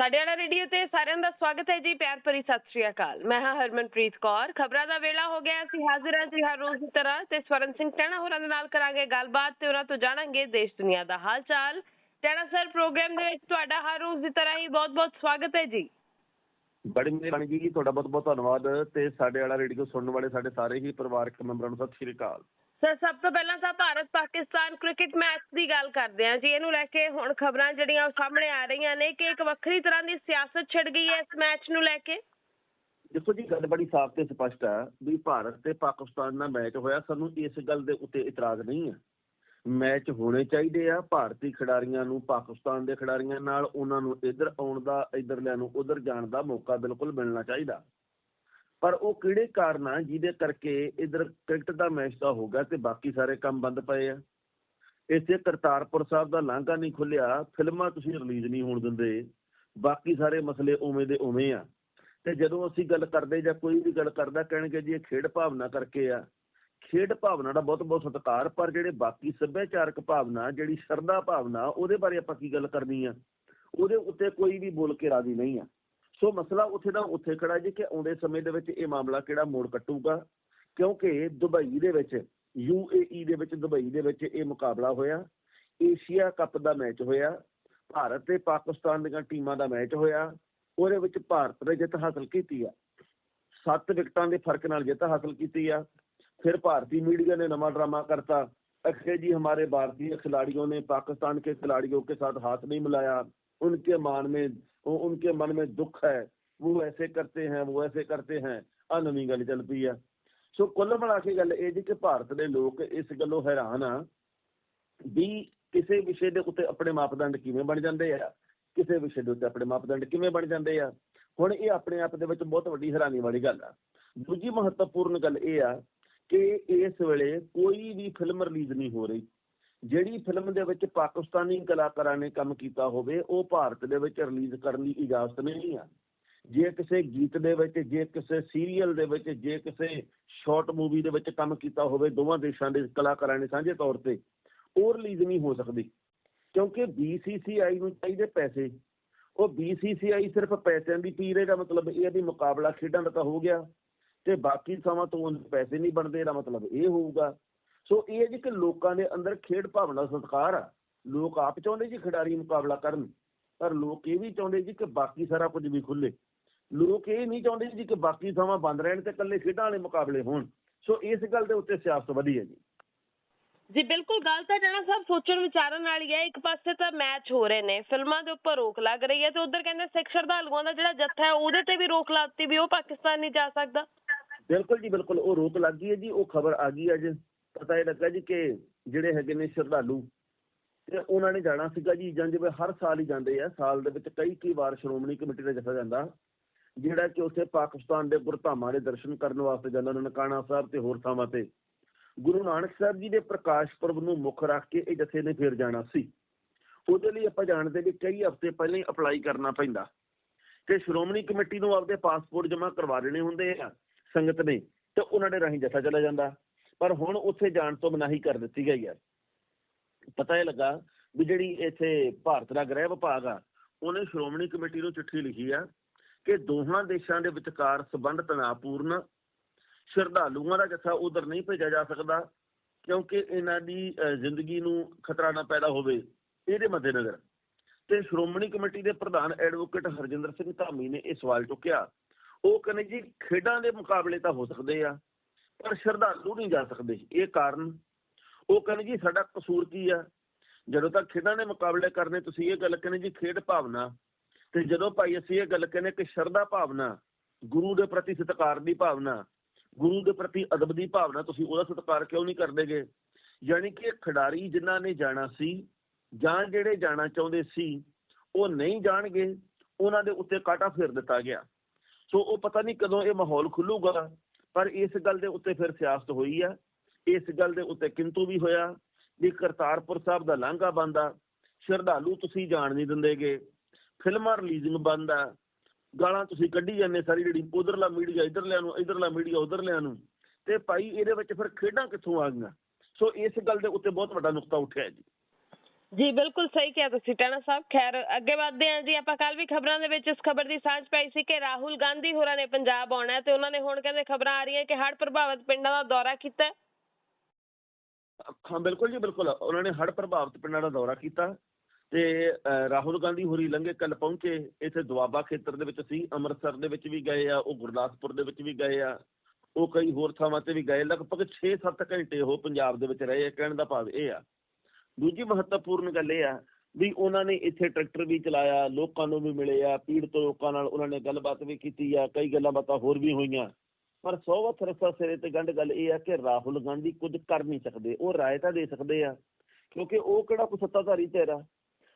ਸਾਡੇ ਵਾਲਾ ਰੇਡੀਓ ਤੇ ਸਾਰਿਆਂ ਦਾ ਸਵਾਗਤ ਹੈ ਜੀ, ਪਿਆਰ ਭਰੀ ਸਤਿ ਸ਼੍ਰੀ ਅਕਾਲ। ਮੈਂ ਹਾਂ ਹਰਮਨਪ੍ਰੀਤ ਕੌਰ। ਖਬਰਾਂ ਦਾ ਵੇਲਾ ਹੋ ਗਿਆ, ਅਸੀਂ ਹਾਜ਼ਰ ਹਾਂ ਜੀ ਹਰ ਰੋਜ਼ ਦੀ ਤਰ੍ਹਾਂ ਤੇ ਸਵਰਨ ਸਿੰਘ ਟਹਿਣਾ ਹੋਰਾਂ ਦੇ ਨਾਲ ਕਰਾਂਗੇ ਗੱਲਬਾਤ ਤੇ ਉਹਨਾਂ ਤੋਂ ਜਾਣਾਂਗੇ ਦੇਸ਼ ਦੁਨੀਆ ਦਾ ਹਾਲ ਚਾਲ ਟਹਿਣਾ ਸਰ, ਪ੍ਰੋਗਰਾਮ ਦੇ ਵਿੱਚ ਤੁਹਾਡਾ ਹਰ ਰੋਜ਼ ਦੀ ਤਰ੍ਹਾਂ ਹੀ ਬਹੁਤ-ਬਹੁਤ ਸਵਾਗਤ ਹੈ ਜੀ। ਬੜੀ ਮਿਹਰਬਾਨੀ ਜੀ, ਤੁਹਾਡਾ ਬਹੁਤ ਬਹੁਤ ਧੰਨਵਾਦ ਤੇ ਸਾਡੇ ਵਾਲਾ ਰੇਡੀਓ ਸੁਣਨ ਵਾਲੇ ਸਾਡੇ ਸਾਰੇ ਹੀ ਪਰਿਵਾਰਕ ਮੈਂਬਰਾਂ ਨੂੰ ਸਤਿ ਸ਼੍ਰੀ ਅਕਾਲ। ਸਰ, ਸਭ ਤੋਂ ਪਹਿਲਾਂ ਤਾਂ ਭਾਰਤ ਪਾਕਿਸਤਾਨ ਕ੍ਰਿਕਟ ਮੈਚ ਦੀ ਗੱਲ ਕਰਦੇ ਹਾਂ ਜੀ। ਇਹਨੂੰ ਲੈ ਕੇ ਹੁਣ ਖਬਰਾਂ ਜਿਹੜੀਆਂ ਉਹ ਸਾਹਮਣੇ ਆ ਰਹੀਆਂ ਨੇ ਕਿ ਇੱਕ ਵੱਖਰੀ ਤਰ੍ਹਾਂ ਦੀ ਸਿਆਸਤ ਛਿੜ ਗਈ ਹੈ ਇਸ ਮੈਚ ਨੂੰ ਲੈ ਕੇ। ਦੇਖੋ ਜੀ, ਗੱਲ ਬੜੀ ਸਾਫ਼ ਤੇ ਸਪਸ਼ਟ ਹੈ ਵੀ ਭਾਰਤ ਤੇ ਪਾਕਿਸਤਾਨ ਦਾ ਮੈਚ ਹੋਇਆ, ਸਾਨੂੰ ਇਸ ਗੱਲ ਦੇ ਉੱਤੇ ਇਤਰਾਜ਼ ਨਹੀਂ ਹੈ। ਮੈਚ ਹੋਣੇ ਚਾਹੀਦੇ ਆ, ਭਾਰਤੀ ਖਿਡਾਰੀਆਂ ਨੂੰ, ਪਾਕਿਸਤਾਨ ਦੇ ਖਿਡਾਰੀਆਂ ਨਾਲ, ਉਹਨਾਂ ਨੂੰ ਇੱਧਰ ਆਉਣ ਦਾ, ਇੱਧਰਲਿਆਂ ਨੂੰ, ਉੱਧਰ ਜਾਣ ਦਾ ਮੌਕਾ ਬਿਲਕੁਲ ਮਿਲਣਾ ਚਾਹੀਦਾ। ਪਰ ਉਹ ਕਿਹੜੇ ਕਾਰਨ ਆ ਜਿਹਦੇ ਕਰਕੇ ਇੱਧਰ ਕ੍ਰਿਕਟ ਦਾ ਮੈਚ ਤਾਂ ਹੋ ਗਿਆ ਤੇ ਬਾਕੀ ਸਾਰੇ ਕੰਮ ਬੰਦ ਪਏ ਆ। ਇੱਥੇ ਕਰਤਾਰਪੁਰ ਸਾਹਿਬ ਦਾ ਲਾਂਘਾ ਨਹੀਂ ਖੁੱਲਿਆ ਫਿਲਮਾਂ ਤੁਸੀਂ ਰਿਲੀਜ਼ ਨਹੀਂ ਹੋਣ ਦਿੰਦੇ, ਬਾਕੀ ਸਾਰੇ ਮਸਲੇ ਉਵੇਂ ਦੇ ਉਵੇਂ ਆ। ਤੇ ਜਦੋਂ ਅਸੀਂ ਗੱਲ ਕਰਦੇ ਜਾਂ ਕੋਈ ਵੀ ਗੱਲ ਕਰਦਾ, ਕਹਿਣਗੇ ਜੀ ਇਹ ਖੇਡ ਭਾਵਨਾ ਕਰਕੇ ਆ। ਖੇਡ ਭਾਵਨਾ ਦਾ ਬਹੁਤ ਬਹੁਤ ਸਤਿਕਾਰ, ਪਰ ਜਿਹੜੇ ਬਾਕੀ ਸੱਭਿਆਚਾਰਕ ਭਾਵਨਾ, ਜਿਹੜੀ ਸ਼ਰਧਾ ਭਾਵਨਾ, ਉਹਦੇ ਬਾਰੇ ਆਪਾਂ ਕੀ ਗੱਲ ਕਰਨੀ ਆ? ਉਹਦੇ ਉੱਤੇ ਕੋਈ ਵੀ ਬੋਲ ਕੇ ਰਾਜ਼ੀ ਨਹੀਂ ਆ। ਸੋ ਮਸਲਾ ਉੱਥੇ ਦਾ ਉੱਥੇ ਖੜਾ ਜੀ ਕਿ ਆਉਂਦੇ ਸਮੇਂ ਦੇ ਵਿੱਚ ਇਹ ਮਾਮਲਾ ਕਿਹੜਾ ਮੋੜ ਕੱਟੂਗਾ ਕਿਉਂਕਿ ਦੁਬਈ ਦੇ ਵਿੱਚ ਯੂਏਈ ਦੇ ਵਿੱਚ ਦੁਬਈ ਦੇ ਵਿੱਚ ਇਹ ਮੁਕਾਬਲਾ ਹੋਇਆ ਏਸ਼ੀਆ ਕੱਪ ਦਾ ਮੈਚ ਹੋਇਆ ਭਾਰਤ ਤੇ ਪਾਕਿਸਤਾਨ ਦੀਆਂ ਟੀਮਾਂ ਦਾ ਮੈਚ ਹੋਇਆ ਉਹਦੇ ਵਿੱਚ ਭਾਰਤ ਨੇ ਜਿੱਤ ਹਾਸਲ ਕੀਤੀ ਆ ਸੱਤ ਵਿਕਟਾਂ ਦੇ ਫਰਕ ਨਾਲ ਜਿੱਤ ਹਾਸਲ ਕੀਤੀ ਆ फिर भारतीय मीडिया ने नवा ड्रामा करता अक्षय जी हमारे भारतीय खिलाड़ियों ने पाकिस्तान के खिलाड़ियों के साथ हाथ नहीं मिलाया उनके मान में उनके मन में दुख है वो ऐसे करते हैं वो ऐसे करते हैं ਆ ਨਵੀਂ ਗੱਲ ਚੱਲ ਪਈ ਆ ਸੋ ਕੁੱਲ ਮਿਲਾ ਕੇ ਗੱਲ ਇਹ ਜੀ ਕਿ ਭਾਰਤ ਦੇ ਲੋਕ ਇਸ ਗੱਲੋਂ ਹੈਰਾਨ ਆ ਵੀ ਕਿਸੇ ਵਿਸ਼ੇ ਦੇ ਉੱਤੇ ਆਪਣੇ ਮਾਪਦੰਡ ਕਿਵੇਂ ਬਣ ਜਾਂਦੇ ਆ ਕਿਸੇ ਵਿਸ਼ੇ ਦੇ ਉੱਤੇ ਆਪਣੇ ਮਾਪਦੰਡ ਕਿਵੇਂ ਬਣ ਜਾਂਦੇ ਆ ਹੁਣ ਇਹ ਆਪਣੇ ਆਪ ਦੇ ਵਿੱਚ ਬਹੁਤ ਵੱਡੀ ਹੈਰਾਨੀ ਵਾਲੀ ਗੱਲ ਆ ਦੂਜੀ ਮਹੱਤਵਪੂਰਨ ਗੱਲ ਇਹ ਆ ਕਿ ਇਸ ਵੇਲੇ ਕੋਈ ਵੀ ਫਿਲਮ ਰਿਲੀਜ਼ ਨਹੀਂ ਹੋ ਰਹੀ ਜਿਹੜੀ ਫਿਲਮ ਦੇ ਵਿੱਚ ਪਾਕਿਸਤਾਨੀ ਕਲਾਕਾਰਾਂ ਨੇ ਕੰਮ ਕੀਤਾ ਹੋਵੇ, ਉਹ ਭਾਰਤ ਦੇ ਵਿੱਚ ਰਿਲੀਜ਼ ਕਰਨ ਦੀ ਇਜਾਜ਼ਤ ਨਹੀਂ ਆ। ਜੇ ਕਿਸੇ ਗੀਤ ਦੇ ਵਿੱਚ, ਜੇ ਕਿਸੇ ਸੀਰੀਅਲ ਦੇ ਵਿੱਚ, ਜੇ ਕਿਸੇ ਸ਼ਾਰਟ ਮੂਵੀ ਦੇ ਵਿੱਚ ਕੰਮ ਕੀਤਾ ਹੋਵੇ, ਦੋਵਾਂ ਦੇਸ਼ਾਂ ਦੇ ਕਲਾਕਾਰਾਂ ਨੇ ਸਾਂਝੇ ਤੌਰ ਤੇ, ਉਹ ਰਿਲੀਜ਼ ਨਹੀਂ ਹੋ ਸਕਦੀ। ਕਿਉਂਕਿ BCCI ਨੂੰ ਚਾਹੀਦੇ ਪੈਸੇ। ਉਹ BCCI ਸਿਰਫ ਪੈਸਿਆਂ ਦੀ ਪੀ ਰਹੇਗਾ ਮਤਲਬ ਇਹ ਵੀ ਮੁਕਾਬਲਾ ਖੇਡਾਂ ਦਾ ਤਾਂ ਹੋ ਗਿਆ, ਤੇ ਬਾਕੀ ਸਮਾਂ ਤੋਂ ਉਹਨੂੰ ਪੈਸੇ ਨਹੀਂ ਬਣਦੇ, ਇਹਦਾ ਮਤਲਬ ਇਹ ਹੋਊਗਾ। ਸੋ ਇਹ ਜੀ ਕਿ ਲੋਕਾਂ ਦੇ ਅੰਦਰ ਖੇਡ ਭਾਵਨਾ ਸਤਿਕਾਰ ਆ। ਲੋਕ ਆਪ ਚਾਹੁੰਦੇ ਜੀ ਖਿਡਾਰੀ ਮੁਕਾਬਲਾ ਕਰਨ ਪਰ ਲੋਕ ਇਹ ਵੀ ਚਾਹੁੰਦੇ ਜੀ ਕਿ ਬਾਕੀ ਸਾਰਾ ਕੁਝ ਵੀ ਖੁੱਲੇ। ਲੋਕ ਇਹ ਨਹੀਂ ਚਾਹੁੰਦੇ ਜੀ ਕਿ ਬਾਕੀ ਸਮਾਂ ਬੰਦ ਰਹਿਣ ਤੇ ਇਕੱਲੇ ਖੇਡਾਂ ਵਾਲੇ ਮੁਕਾਬਲੇ ਹੋਣ। ਸੋ ਇਸ ਗੱਲ ਦੇ ਉੱਤੇ ਸਿਆਸਤ ਵਧੀ ਹੈ ਜੀ। ਜੀ ਬਿਲਕੁਲ ਗੱਲ ਤਾਂ ਜਣਾ ਸਾਹਿਬ ਸੋਚਣ ਵਿਚਾਰਨ ਵਾਲੀ ਹੈ। ਇੱਕ ਪਾਸੇ ਤਾਂ ਮੈਚ ਹੋ ਰਹੇ ਨੇ ਫਿਲਮਾਂ ਦੇ ਉੱਪਰ ਰੋਕ ਲੱਗ ਰਹੀ ਹੈ ਤੇ ਉਧਰ ਕਹਿੰਦੇ ਸਿੱਖ ਸ਼ਰਧਾਲੂਆਂ ਦਾ ਜਿਹੜਾ ਜੱਥਾ ਹੈ ਉਹਦੇ ਤੇ ਵੀ ਰੋਕ ਲਾਤੀ ਵੀ ਉਹ ਪਾਕਿਸਤਾਨ ਨਹੀਂ ਜਾ ਸਕਦਾ। ਬਿਲਕੁਲ ਜੀ ਬਿਲਕੁਲ ਉਹ ਰੋਕ ਲੱਗ ਗਈ ਹੈ ਜੀ ਉਹ ਖਬਰ ਆ ਗਈ ਅੱਜ। ਪਤਾ ਇਹ ਲੱਗਾ ਜੀ ਕਿ ਜਿਹੜੇ ਹੈਗੇ ਨੇ ਸ਼ਰਧਾਲੂ ਤੇ ਉਹਨਾਂ ਨੇ ਜਾਣਾ ਸੀਗਾ ਜੀ, ਜਾਂ ਜਿਵੇਂ ਹਰ ਸਾਲ ਹੀ ਜਾਂਦੇ ਆ, ਸਾਲ ਦੇ ਵਿੱਚ ਕਈ ਕਈ ਵਾਰ ਸ਼੍ਰੋਮਣੀ ਕਮੇਟੀ ਦਾ ਜਥਾ ਜਾਂਦਾ, ਜਿਹੜਾ ਕਿ ਉੱਥੇ ਪਾਕਿਸਤਾਨ ਦੇ ਗੁਰਧਾਮਾਂ ਦੇ ਦਰਸ਼ਨ ਕਰਨ ਵਾਸਤੇ ਜਾਂਦਾ, ਨਨਕਾਣਾ ਸਾਹਿਬ ਤੇ ਹੋਰ ਥਾਵਾਂ ਤੇ। ਗੁਰੂ ਨਾਨਕ ਸਾਹਿਬ ਜੀ ਦੇ ਪ੍ਰਕਾਸ਼ ਪੁਰਬ ਨੂੰ ਮੁੱਖ ਰੱਖ ਕੇ ਇਹ ਜਥੇ ਨੇ ਫੇਰ ਜਾਣਾ ਸੀ। ਉਹਦੇ ਲਈ ਆਪਾਂ ਜਾਣਦੇ ਵੀ ਕਈ ਹਫ਼ਤੇ ਪਹਿਲਾਂ ਹੀ ਅਪਲਾਈ ਕਰਨਾ ਪੈਂਦਾ ਤੇ ਸ਼੍ਰੋਮਣੀ ਕਮੇਟੀ ਨੂੰ ਆਪਦੇ ਪਾਸਪੋਰਟ ਜਮ੍ਹਾਂ ਕਰਵਾ ਲੈਣੇ ਹੁੰਦੇ ਆ ਸੰਗਤ ਨੇ, ਤੇ ਉਹਨਾਂ ਦੇ ਰਾਹੀਂ ਜਥਾ ਚਲਾ ਜਾਂਦਾ। ਪਰ ਹੁਣ ਉੱਥੇ ਜਾਣ ਤੋਂ ਮਨਾਹੀ ਕਰ ਦਿੱਤੀ ਗਈ ਹੈ। ਪਤਾ ਇਹ ਲੱਗਾ ਵੀ ਜਿਹੜੀ ਇੱਥੇ ਭਾਰਤ ਦਾ ਗ੍ਰਹਿ ਵਿਭਾਗ ਆ, ਉਹਨੇ ਸ਼੍ਰੋਮਣੀ ਕਮੇਟੀ ਨੂੰ ਚਿੱਠੀ ਲਿਖੀ ਆ ਕਿ ਦੋਹਾਂ ਦੇਸ਼ਾਂ ਦੇ ਵਿਚਕਾਰ ਸਬੰਧ ਤਣਾਅਪੂਰਨ, ਸ਼ਰਧਾਲੂਆਂ ਦਾ ਜੱਥਾ ਉਧਰ ਨਹੀਂ ਭੇਜਿਆ ਜਾ ਸਕਦਾ ਕਿਉਂਕਿ ਇਹਨਾਂ ਦੀ ਜ਼ਿੰਦਗੀ ਨੂੰ ਖਤਰਾ ਨਾ ਪੈਦਾ ਹੋਵੇ ਇਹਦੇ ਮੱਦੇਨਜ਼ਰ। ਤੇ ਸ਼੍ਰੋਮਣੀ ਕਮੇਟੀ ਦੇ ਪ੍ਰਧਾਨ ਐਡਵੋਕੇਟ ਹਰਜਿੰਦਰ ਸਿੰਘ ਧਾਮੀ ਨੇ ਇਹ ਸਵਾਲ ਚੁੱਕਿਆ। ਉਹ ਕਹਿੰਦੇ ਜੀ ਖੇਡਾਂ ਦੇ ਮੁਕਾਬਲੇ ਤਾਂ ਹੋ ਸਕਦੇ ਆ ਪਰ ਸ਼ਰਧਾਲੂ ਨਹੀਂ ਜਾ ਸਕਦੇ। ਇਹ ਕਾਰਨ ਉਹ ਕਹਿੰਦੇ ਜੀ ਸਾਡਾ ਕਸੂਰ ਕੀ ਆ? ਜਦੋਂ ਤੱਕ ਖੇਡਾਂ ਦੇ ਮੁਕਾਬਲੇ ਕਰਨੇ, ਤੁਸੀਂ ਇਹ ਗੱਲ ਕਹਿੰਦੇ ਜੀ ਖੇਡ ਭਾਵਨਾ। ਤੇ ਜਦੋਂ ਭਾਈ ਅਸੀਂ ਇਹ ਗੱਲ ਕਹਿੰਦੇ ਕਿ ਸ਼ਰਧਾ ਭਾਵਨਾ, ਗੁਰੂ ਦੇ ਪ੍ਰਤੀ ਸਤਿਕਾਰ ਦੀ ਭਾਵਨਾ, ਗੁਰੂ ਦੇ ਪ੍ਰਤੀ ਅਦਬ ਦੀ ਭਾਵਨਾ, ਤੁਸੀਂ ਉਹਦਾ ਸਤਿਕਾਰ ਕਿਉਂ ਨਹੀਂ ਕਰਦੇਗੇ ਯਾਨੀ ਕਿ ਖਿਡਾਰੀ ਜਿਨ੍ਹਾਂ ਨੇ ਜਾਣਾ ਸੀ ਜਾਂ ਜਿਹੜੇ ਜਾਣਾ ਚਾਹੁੰਦੇ ਸੀ, ਉਹ ਨਹੀਂ ਜਾਣਗੇ, ਉਹਨਾਂ ਦੇ ਉੱਤੇ ਕਾਟਾ ਫੇਰ ਦਿੱਤਾ ਗਿਆ। ਸੋ ਉਹ ਪਤਾ ਨਹੀਂ ਕਦੋਂ ਇਹ ਮਾਹੌਲ ਖੁੱਲੂਗਾ। ਪਰ ਇਸ ਗੱਲ ਦੇ ਉੱਤੇ ਫਿਰ ਸਿਆਸਤ ਹੋਈ ਆ। ਇਸ ਗੱਲ ਦੇ ਉੱਤੇ ਕਿੰਤੂ ਵੀ ਹੋਇਆ ਵੀ ਕਰਤਾਰਪੁਰ ਸਾਹਿਬ ਦਾ ਲਾਂਘਾ ਬੰਦਾ ਸ਼ਰਧਾਲੂ ਤੁਸੀਂ ਜਾਣ ਨਹੀਂ ਦਿੰਦੇਗੇ। ਫਿਲਮਾਂ ਰਿਲੀਜ਼ਿੰਗ ਬੰਦ ਆ। ਗਾਲਾਂ ਤੁਸੀਂ ਕੱਢੀ ਜਾਂਦੇ ਸਾਰੀ ਜਿਹੜੀ ਉਧਰਲਾ ਮੀਡੀਆ ਇਧਰਲਿਆਂ ਨੂੰ, ਇਧਰਲਾ ਮੀਡੀਆ ਉਧਰਲਿਆਂ ਨੂੰ। ਤੇ ਭਾਈ ਇਹਦੇ ਵਿੱਚ ਫਿਰ ਖੇਡਾਂ ਕਿੱਥੋਂ ਆ ਗਈਆਂ? ਸੋ ਇਸ ਗੱਲ ਦੇ ਉੱਤੇ ਬਹੁਤ ਵੱਡਾ ਨੁਕਤਾ ਉੱਠਿਆ ਜੀ। ਜੀ, ਬਿਲਕੁਲ ਸਹੀ ਕਿਹਾ ਤੁਸੀਂ, ਟੈਣਾ ਸਾਹਿਬ। ਖੈਰ, ਅੱਗੇ ਵਧਦੇ ਹਾਂ ਜੀ, ਆਪਾਂ ਕੱਲ ਵੀ ਖਬਰਾਂ ਦੇ ਵਿੱਚ ਇਸ ਖਬਰ ਦੀ ਸਾਂਝ ਪਾਈ ਸੀ ਕਿ ਰਾਹੁਲ ਗਾਂਧੀ ਹੋਰਾਂ ਨੇ ਪੰਜਾਬ ਆਉਣਾ ਹੈ ਤੇ ਉਹਨਾਂ ਨੇ ਹੁਣ ਕਹਿੰਦੇ ਖਬਰਾਂ ਆ ਰਹੀਆਂ ਕਿ ਹੜ੍ਹ ਪ੍ਰਭਾਵਿਤ ਪਿੰਡਾਂ ਦਾ ਦੌਰਾ ਕੀਤਾ ਹਾਂ। ਬਿਲਕੁਲ ਜੀ, ਬਿਲਕੁਲ। ਉਹਨਾਂ ਨੇ ਹੜ੍ਹ ਪ੍ਰਭਾਵਿਤ ਪਿੰਡਾਂ ਦਾ ਦੌਰਾ ਕੀਤਾ ਤੇ ਰਾਹੁਲ ਗਾਂਧੀ ਹੋਰੀ ਲੰਘੇ ਕੱਲ ਪਹੁੰਚੇ। ਇੱਥੇ ਦੁਆਬਾ ਖੇਤਰ ਦੇ ਵਿੱਚ ਸੀ, ਅੰਮ੍ਰਿਤਸਰ ਦੇ ਵਿੱਚ ਵੀ ਗਏ ਆ, ਉਹ ਗੁਰਦਾਸਪੁਰ ਦੇ ਵਿੱਚ ਵੀ ਗਏ ਆ, ਉਹ ਕਈ ਹੋਰ ਥਾਵਾਂ ਤੇ ਵੀ ਗਏ। ਲਗਭਗ 6-7 ਘੰਟੇ ਉਹ ਪੰਜਾਬ ਦੇ ਵਿੱਚ ਰਹੇ ਆ, ਕਹਿਣ ਦਾ ਭਾਵ ਇਹ ਆ ਦੂਜੀ ਮਹੱਤਵਪੂਰਨ ਗੱਲ ਇਹ ਆ ਵੀ ਉਹਨਾਂ ਨੇ ਇੱਥੇ ਟਰੈਕਟਰ ਵੀ ਚਲਾਇਆ, ਲੋਕਾਂ ਨੂੰ ਵੀ ਮਿਲੇ ਆ, ਪੀੜਤ ਲੋਕਾਂ ਨਾਲ ਉਹਨਾਂ ਨੇ ਗੱਲਬਾਤ ਵੀ ਕੀਤੀ ਆ, ਕਈ ਗੱਲਾਂ ਬਾਤਾਂ ਹੋਰ ਵੀ ਹੋਈਆਂ। ਪਰ ਸੌਵਤ ਰਸਾ ਸਿਰੇ ਤੇ ਗੰਢ ਗੱਲ ਇਹ ਆ ਕਿ ਰਾਹੁਲ ਗਾਂਧੀ ਕੁਝ ਕਰ ਨਹੀਂ ਸਕਦੇ, ਉਹ ਰਾਏ ਤਾਂ ਦੇ ਸਕਦੇ ਆ, ਕਿਉਂਕਿ ਉਹ ਕਿਹੜਾ ਕੋਈ ਸੱਤਾਧਾਰੀ ਧਿਰ